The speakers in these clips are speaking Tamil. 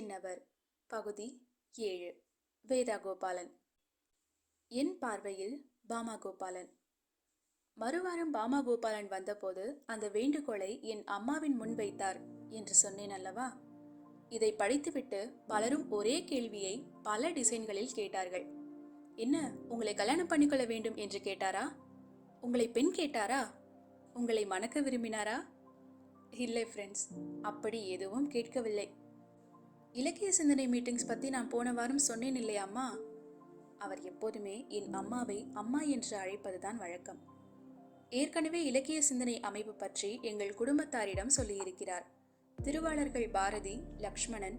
என்னவர்? பகுதி ஏழு. வேதா கோபாலன் என் பார்வையில் பாமா கோபாலன் மறுவாரம் பாமா கோபாலன் வந்தபோது அந்த வேண்டுகோளை என் அம்மாவின் முன் வைத்தார் என்று சொன்னேன் அல்லவா? இதை படித்துவிட்டு பலரும் ஒரே கேள்வியை பல டிசைன்களில் கேட்டார்கள். என்ன உங்களை கல்யாணம் பண்ணிக்கொள்ள வேண்டும் என்று கேட்டாரா? உங்களை பெண் கேட்டாரா? உங்களை மணக்க விரும்பினாரா? இல்லை ஃப்ரெண்ட்ஸ் அப்படி எதுவும் கேட்கவில்லை. இலக்கிய சிந்தனை மீட்டிங்ஸ் பற்றி நான் போன வாரம் சொன்னேன் இல்லையா அம்மா? அவர் எப்போதுமே என் அம்மாவை அம்மா என்று அழைப்பதுதான் வழக்கம். ஏற்கனவே இலக்கிய சிந்தனை அமைப்பு பற்றி எங்கள் குடும்பத்தாரிடம் சொல்லியிருக்கிறார். திருவாளர்கள் பாரதி லக்ஷ்மணன்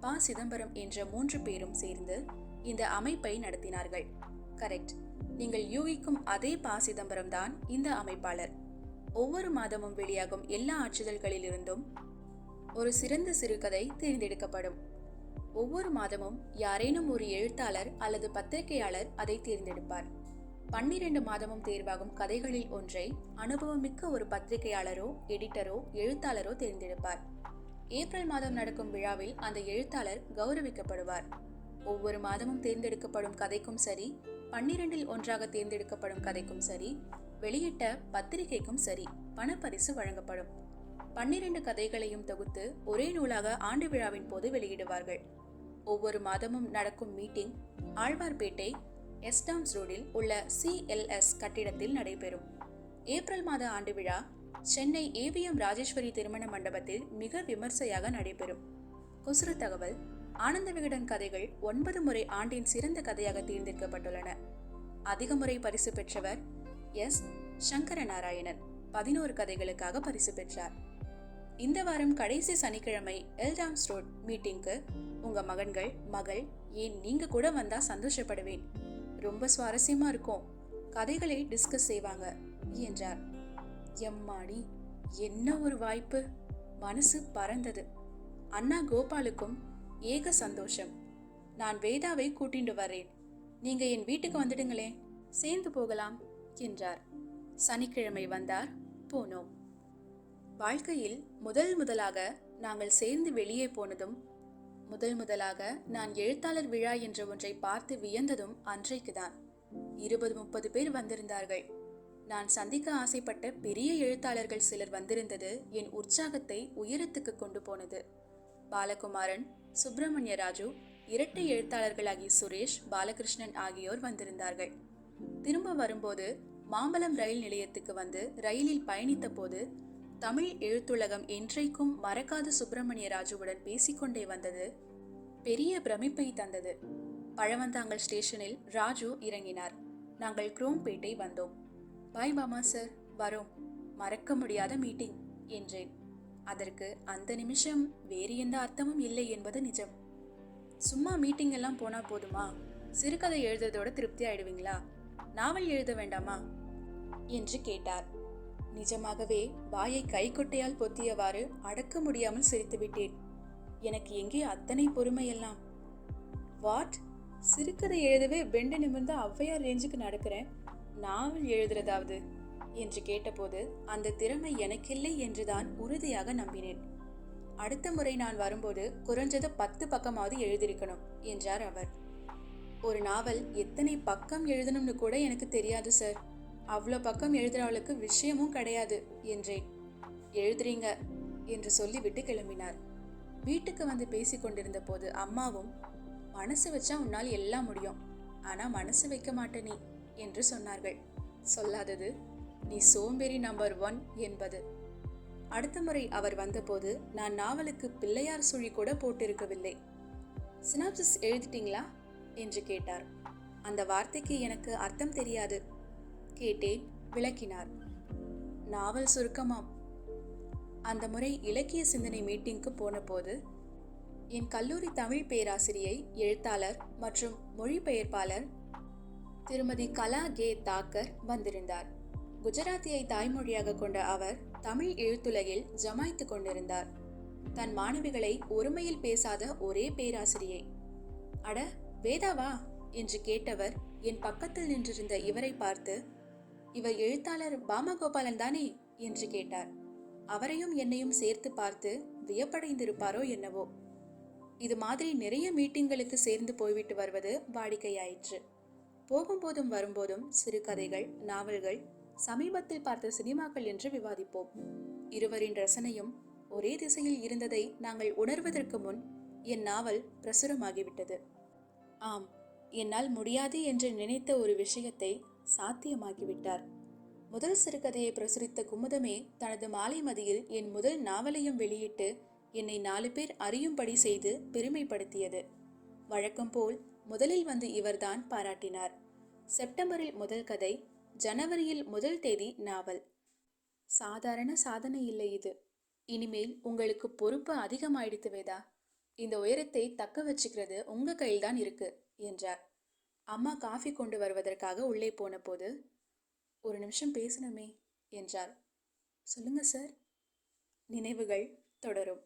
ப. சிதம்பரம் என்ற மூன்று பேரும் சேர்ந்து இந்த அமைப்பை நடத்தினார்கள். கரெக்ட். நீங்கள் யூகிக்கும் அதே ப. சிதம்பரம் தான் இந்த அமைப்பாளர். ஒவ்வொரு மாதமும் வெளியாகும் எல்லா அச்சுதல்களிலிருந்தும் ஒரு சிறந்த சிறுகதை தேர்ந்தெடுக்கப்படும். ஒவ்வொரு மாதமும் யாரேனும் ஒரு எழுத்தாளர் அல்லது பத்திரிகையாளர் அதை தேர்ந்தெடுப்பார். பன்னிரண்டு மாதமும் தேர்வாகும் கதைகளில் ஒன்றை அனுபவமிக்க ஒரு பத்திரிகையாளரோ எடிட்டரோ எழுத்தாளரோ தேர்ந்தெடுப்பார். ஏப்ரல் மாதம் நடக்கும் விழாவில் அந்த எழுத்தாளர் கௌரவிக்கப்படுவார். ஒவ்வொரு மாதமும் தேர்ந்தெடுக்கப்படும் கதைக்கும் சரி பன்னிரண்டில் ஒன்றாக தேர்ந்தெடுக்கப்படும் கதைக்கும் சரி வெளியிட்ட பத்திரிகைக்கும் சரி பணப்பரிசு வழங்கப்படும். பன்னிரண்டு கதைகளையும் தொகுத்து ஒரே நூலாக ஆண்டு விழாவின் போது வெளியிடுவார்கள். ஒவ்வொரு மாதமும் நடக்கும் மீட்டிங் ஆழ்வார்பேட்டை எஸ்டாம்ஸ் ரோடில் உள்ள சிஎல்எஸ் கட்டிடத்தில் நடைபெறும். ஏப்ரல் மாத ஆண்டு விழா சென்னை ஏவிஎம் ராஜேஸ்வரி திருமண மண்டபத்தில் மிக விமர்சையாக நடைபெறும். குசுறு தகவல் ஆனந்த விகடன் கதைகள் ஒன்பது முறை ஆண்டின் சிறந்த கதையாக தேர்ந்தெடுக்கப்பட்டுள்ளன அதிக முறை பரிசு பெற்றவர் எஸ் சங்கர நாராயணன் பதினோரு கதைகளுக்காக பரிசு பெற்றார். இந்த வாரம் கடைசி சனிக்கிழமை எல்டாம்ஸ் ரோட் மீட்டிங்க்கு உங்க மகன்கள் மகள் ஏன் நீங்க கூட வந்தா சந்தோஷப்படுவேன்? ரொம்ப சுவாரஸ்யமா இருக்கும். கதைகளை டிஸ்கஸ் செய்வாங்க என்றார். எம்மாடி என்ன ஒரு வாய்ப்பு? மனசு பறந்தது. அண்ணா கோபாலுக்கும் ஏக சந்தோஷம். நான் வேதாவை கூட்டிட்டு வரேன் நீங்க என் வீட்டுக்கு வந்துடுங்களேன். சேர்ந்து போகலாம் என்றார். சனிக்கிழமை வந்தார் போனோம். வாழ்க்கையில் முதல் முதலாக நாங்கள் சேர்ந்து வெளியே போனதும் முதல் முதலாக நான் எழுத்தாளர் விழா என்ற ஒன்றை பார்த்து வியந்ததும் அன்றைக்குதான். இருபது முப்பது பேர் வந்திருந்தார்கள். நான் சந்திக்க ஆசைப்பட்ட பெரிய எழுத்தாளர்கள் சிலர் வந்திருந்தது என் உற்சாகத்தை உயரத்துக்கு கொண்டு போனது. பாலகுமாரன் சுப்பிரமணிய ராஜு இரட்டை எழுத்தாளர்களாகிய சுரேஷ் பாலகிருஷ்ணன் ஆகியோர் வந்திருந்தார்கள். திரும்ப வரும்போது மாம்பலம் ரயில் நிலையத்துக்கு வந்து ரயிலில் பயணித்த போது தமிழ் எழுத்துலகம் என்றைக்கும் மறக்காத சுப்பிரமணிய ராஜுவுடன் பேசிக்கொண்டே வந்தது. பெரிய பிரமிப்பை தந்தது. பழவந்தாங்கல் ஸ்டேஷனில் ராஜு இறங்கினார். நாங்கள் குரோம்பேட்டை வந்தோம். பாய் மாமா சார் வரோம். மறக்க முடியாத மீட்டிங் என்றேன். அதற்கு அந்த நிமிஷம் வேறு எந்த அர்த்தமும் இல்லை என்பது நிஜம். சும்மா மீட்டிங் எல்லாம் போனா போதுமா? சிறுகதை எழுதுறதோட திருப்தி ஆயிடுவீங்களா? நாவல் எழுத வேண்டாமா? என்று கேட்டார். நிஜமாகவே வாயை கைக்குட்டையால் பொத்தியவாறு அடக்க முடியாமல் சிரித்துவிட்டேன் எனக்கு எங்கே அத்தனை பொறுமையெல்லாம்? வாட் சிறுகதை எழுதவே வெண்டு நிமிர்ந்த ஔவையார் ரேஞ்சுக்கு நடக்கிறேன். நாவல் எழுதுறதாவது? என்று கேட்டபோது அந்த திறமை எனக்கில்லை என்றுதான் உறுதியாக நம்பினேன். அடுத்த முறை நான் வரும்போது குறைஞ்சது பத்து பக்கமாவது எழுதியிருக்கணும் என்றார் அவர். ஒரு நாவல் எத்தனை பக்கம் எழுதணும்னு கூட எனக்கு தெரியாது சார். அவ்வளோ பக்கம் எழுதுறவளுக்கு விஷயமும் கிடையாது என்றேன். எழுதுறீங்க என்று சொல்லிவிட்டு கிளம்பினார். வீட்டுக்கு வந்து பேசி கொண்டிருந்த போது அம்மாவும் மனசு வச்சா உன்னால் எல்லாம் முடியும் ஆனால் மனசு வைக்க மாட்ட நீ என்று சொன்னார்கள். சொல்லாதது நீ சோம்பேறி நம்பர் ஒன் என்பது. அடுத்த முறை அவர் வந்தபோது நான் நாவலுக்கு பிள்ளையார் சுழி கூட போட்டிருக்கவில்லை. சினாப்சிஸ் எழுதிட்டீங்களா? என்று கேட்டார். அந்த வார்த்தைக்கு எனக்கு அர்த்தம் தெரியாது. கேட்டேன் விளக்கினார். நாவல் சுருக்கமாம். அந்த முறை இலக்கிய சிந்தனை மீட்டிங்க்கு போனபோது என் கல்லூரி தமிழ் பேராசிரியை எழுத்தாளர் மற்றும் மொழிபெயர்ப்பாளர் திருமதி கலா கே தாக்கர் வந்திருந்தார். குஜராத்தியை தாய்மொழியாக கொண்ட அவர் தமிழ் எழுத்துலகில் ஜமாய்த்து கொண்டிருந்தார். தன் மாணவிகளை ஒருமையில் பேசாத ஒரே பேராசிரியை. அட வேதாவா என்று கேட்டவர் என் பக்கத்தில் நின்றிருந்த இவரை பார்த்து இவர் எழுத்தாளர் பாமகோபாலன் தானே? என்று கேட்டார். அவரையும் என்னையும் சேர்த்து பார்த்து வியப்படைந்திருப்பாரோ என்னவோ. இது மாதிரி நிறைய மீட்டிங்களுக்கு சேர்ந்து போய்விட்டு வருவது வாடிக்கையாயிற்று. போகும்போதும் வரும்போதும் சிறுகதைகள் நாவல்கள் சமீபத்தில் பார்த்த சினிமாக்கள் என்று விவாதிப்போம். இருவரின் ரசனையும் ஒரே திசையில் இருந்ததை நாங்கள் உணர்வதற்கு முன் என் நாவல் பிரசுரமாகிவிட்டது. ஆம் என்னால் முடியாது என்று நினைத்த ஒரு விஷயத்தை சாத்தியமாக்கிவிட்டார் முதல் சிறுகதையை பிரசுரித்த குமுதமே தனது மாலை மதியில் என் முதல் நாவலையும் வெளியிட்டு என்னை நாலு பேர் அறியும்படி செய்து பெருமைப்படுத்தியது. வழக்கம் போல் முதலில் வந்து இவர்தான் பாராட்டினார். செப்டம்பரில் முதல் கதை ஜனவரியில் முதல் தேதி நாவல். சாதாரண சாதனை இல்லை இது. இனிமேல் உங்களுக்கு பொறுப்பு அதிகமாயிடுத்து வேதா. இந்த உயரத்தை தக்க வச்சுக்கிறது உங்க கையில்தான் இருக்கு என்றார். அம்மா காஃபி கொண்டு வருவதற்காக உள்ளே போன போது ஒரு நிமிஷம் பேசணுமே என்றார் சொல்லுங்க சார். நினைவுகள் தொடரும்.